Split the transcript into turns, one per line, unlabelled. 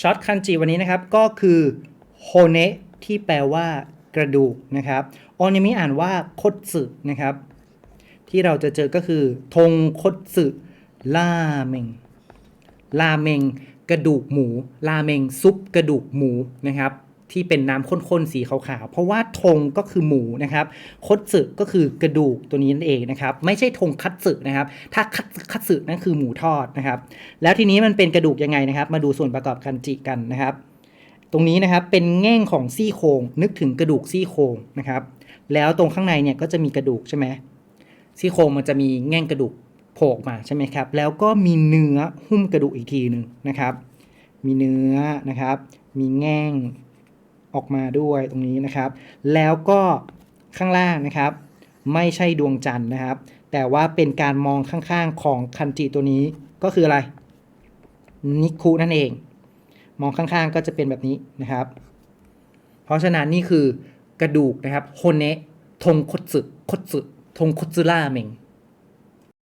ช็อตคันจิวันนี้นะครับก็คือโฮเนะที่แปลว่ากระดูกนะครับโอนิมิอ่านว่าคดสึนะครับ ที่เราจะเจอก็คือทงคดสึลาเมงลาเมงกระดูกหมูลาเมงซุปกระดูกหมูนะครับ ที่เป็นน้ำข้นๆสีขาวๆ เพราะว่าทงก็คือหมูนะครับคดสึก็คือกระดูกตัวนี้นั่นเองนะครับ ไม่ใช่ทงคัตสึนะครับ ถ้าคัตคัตสึนั่นคือหมูทอดนะครับ แล้วทีนี้มันเป็นกระดูกยังไงนะครับ มาดูส่วนประกอบคันจิกันนะครับ ตรงนี้นะครับเป็นแง่งของซี่โครงนึกถึงกระดูกซี่โครงนะครับ แล้วตรงข้างในเนี่ยก็จะมีกระดูกใช่ไหมซี่โครงมันจะมีแง่งกระดูกโผล่ออกมาใช่ไหมครับ แล้วก็มีเนื้อหุ้มกระดูกอีกทีหนึ่งนะครับ มีเนื้อนะครับ มีแง่ง ออกมาด้วยตรงนี้นะครับ แล้วก็ข้างล่างนะครับ ไม่ใช่ดวงจันทร์นะครับ แต่ว่าเป็นการมองข้างๆของคันจิตัวนี้ก็คืออะไร นิคุนั่นเอง มองข้างๆก็จะเป็นแบบนี้นะครับ เพราะฉะนั้นนี่คือกระดูกนะครับโฮเนะทงคตสึคตสึทงคตสึราเมง